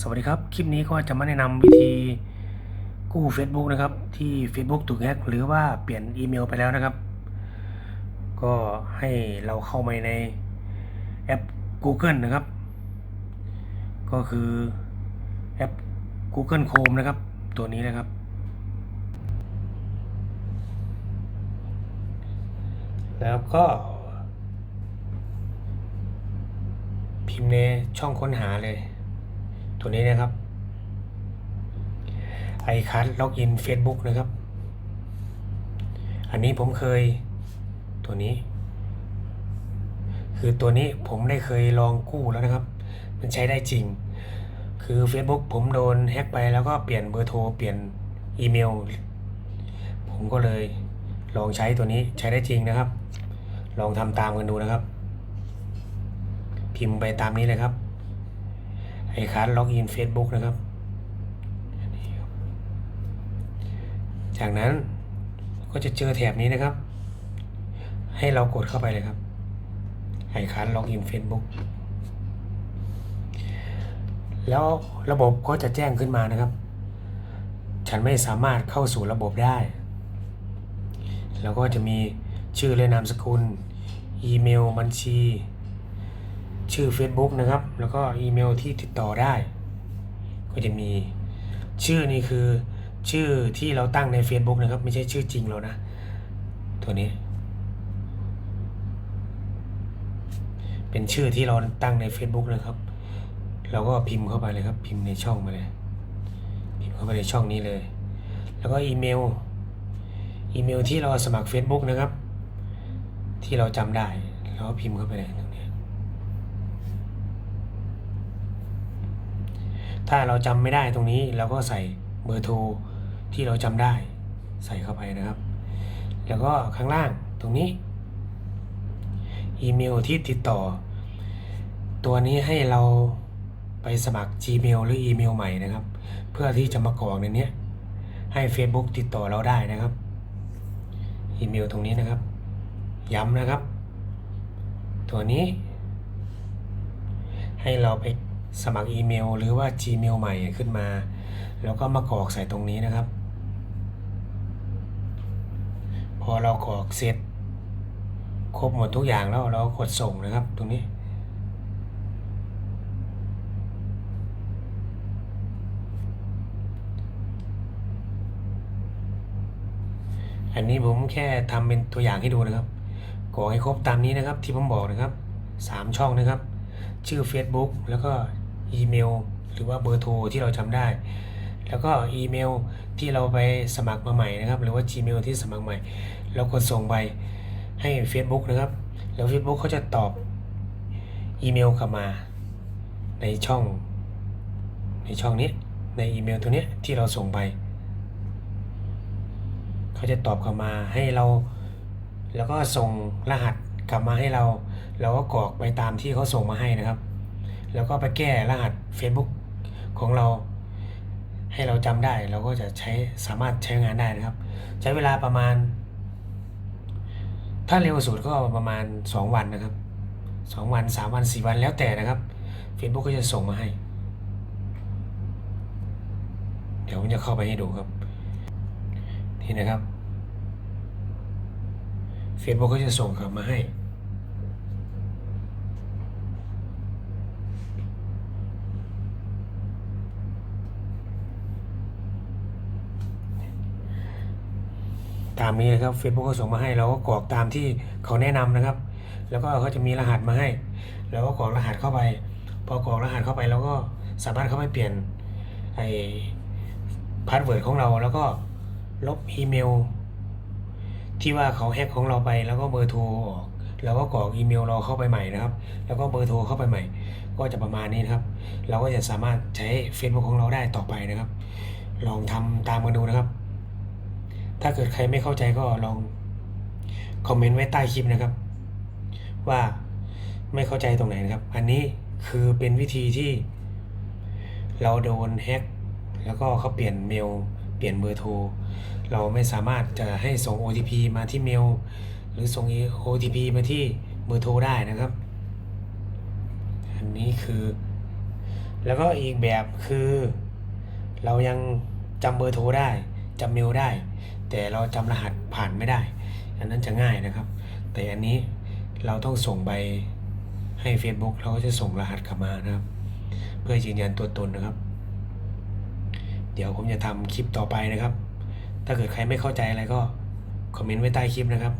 สวัสดีครับ คลิปนี้ก็จะมาแนะนำวิธีกู้ Facebook นะครับ ที่ Facebook ถูกแฮกหรือว่าเปลี่ยนอีเมลไปแล้วนะครับ ก็ให้เราเข้าไปในแอป Google นะครับ ก็คือแอป Google Chrome นะครับ ตัวนี้นะครับ แล้วก็พิมพ์ในช่องค้นหาเลย ตัวนี้นะครับไอคัสล็อกอิน Facebook นะครับ อันนี้ผมเคยตัวนี้ คือตัวนี้ผมได้เคยลองกู้แล้วนะครับ มันใช้ได้จริง คือ Facebook ผมโดนแฮ็กไปแล้วก็เปลี่ยนเบอร์โทร เปลี่ยนอีเมล ผมก็เลยลองใช้ตัวนี้ใช้ได้จริงนะครับ ลองทำตามกันดูนะครับ พิมพ์ไปตามนี้เลยครับ ไอคัสล็อกอิน Facebook นะครับ จากนั้นก็จะเจอแถบนี้นะครับ ให้เรากดเข้าไปเลยครับไอคัสล็อกอิน Facebook แล้วระบบก็จะแจ้งขึ้นมานะครับ ฉันไม่สามารถเข้าสู่ระบบได้ แล้วก็จะมีชื่อและนามสกุล อีเมลบัญชี ชื่อ Facebook นะครับ แล้วก็อีเมลที่ติดต่อได้ ก็จะมีชื่อนี่คือชื่อที่เราตั้งใน Facebook นะครับ ไม่ใช่ชื่อจริงเรานะ ตัวนี้ เป็นชื่อที่เราตั้งใน Facebook นะครับ เราก็พิมพ์เข้าไปเลยครับ พิมพ์ในช่องมาเลย พิมพ์เข้าไปในช่องนี้เลย แล้วก็อีเมล อีเมลที่เราสมัคร Facebook นะครับ ที่เราจำได้เราก็พิมพ์เข้าไปเลยตรงนี้ ถ้าเราจำไม่ได้ตรงนี้เราก็ใส่เบอร์โทรที่เราจำได้ใส่เข้าไปนะครับ แล้วก็ข้างล่างตรงนี้ อีเมลที่ติดต่อ ตัวนี้ให้เราไปสมัคร Gmail หรืออีเมลใหม่นะครับ เพื่อที่จะมากรอกในนี้ให้ Facebook ติดต่อเราได้นะครับ อีเมลตรงนี้นะครับ ย้ำนะครับ ตัวนี้ ให้เราไป สมัครอีเมล หรือว่า Gmail ใหม่ขึ้นมา แล้วก็มากรอกใส่ตรงนี้นะครับ พอเรากรอกเสร็จ ครบหมดทุกอย่างแล้วเราก็กดส่งนะครับ ตรงนี้อันนี้ผมแค่ทำเป็นตัวอย่างให้ดูนะครับกรอกให้ครบตามนี้นะครับที่ผมบอกนะครับสามช่องนะครับ ชื่อ Facebook แล้วก็ อีเมล หรือว่าเบอร์โทรที่เราจำได้ แล้วก็อีเมลที่เราไปสมัครมาใหม่นะครับ หรือว่า Gmail ที่สมัครใหม่ เรากดส่งไปให้ Facebook นะครับ แล้ว Facebook เขาจะตอบอีเมลกลับมาในช่อง ในช่องนี้ในอีเมลตัวนี้ที่เราส่งไป เขาจะตอบกลับมาให้เรา แล้วก็ส่งรหัสกลับมาให้เรา เราก็กรอกไปตามที่เขาส่งมาให้นะครับ แล้วก็ไปแก้รหัส Facebook ของเรา ให้เราจำได้เราก็จะใช้สามารถใช้งานได้นะครับ ใช้เวลาประมาณ ถ้าเร็วสุดก็ประมาณ 2 วันนะครับ 2 วัน 3 วัน 4 วันแล้วแต่นะครับ Facebook ก็จะส่งมาให้ เดี๋ยวผมจะเข้าไปให้ดูครับนี่นะครับ Facebook ก็จะส่งกลับมาให้ ตามนี้นะครับ Facebook ก็ส่งมาให้เราก็กรอกตามที่เขาแนะนำนะครับ แล้วก็เขาจะมีรหัสมาให้แล้วก็กรอกรหัสเข้าไป พอกรอกรหัสเข้าไปเราก็สามารถเข้าไปเปลี่ยนไอ้พาสเวิร์ดของเราแล้วก็ลบอีเมล ที่ว่าเขาแฮกของเราไปแล้วก็เบอร์โทรออกแล้วก็กรอกอีเมลเราเข้าไปใหม่นะครับ แล้วก็เบอร์โทรเข้าไปใหม่ ก็จะประมาณนี้นะครับ เราก็จะสามารถใช้ Facebook ของเราได้ต่อไปนะครับ ลองทำตามกันดูนะครับ ถ้าเกิดใครไม่เข้าใจก็ลองคอมเมนต์ไว้ใต้คลิปนะครับ ว่าไม่เข้าใจตรงไหนนะครับ อันนี้คือเป็นวิธีที่เราโดนแฮ็กแล้วก็เขาเปลี่ยนเมล เปลี่ยนเบอร์โทร เราไม่สามารถจะให้ส่ง OTP มาที่เมล หรือส่ง OTP มาที่เบอร์โทรได้นะครับ อันนี้คือ แล้วก็อีกแบบคือ เรายังจำเบอร์โทรได้จำเมลได้ แต่เราจำรหัสผ่านไม่ได้ อันนั้นจะง่ายนะครับ แต่อันนี้เราต้องส่งไปให้ Facebook เราก็จะส่งรหัสกลับมานะครับ เพื่อยืนยันตัวตนนะครับ เดี๋ยวผมจะทำคลิปต่อไปนะครับ ถ้าเกิดใครไม่เข้าใจอะไรก็คอมเมนต์ไว้ใต้คลิปนะครับ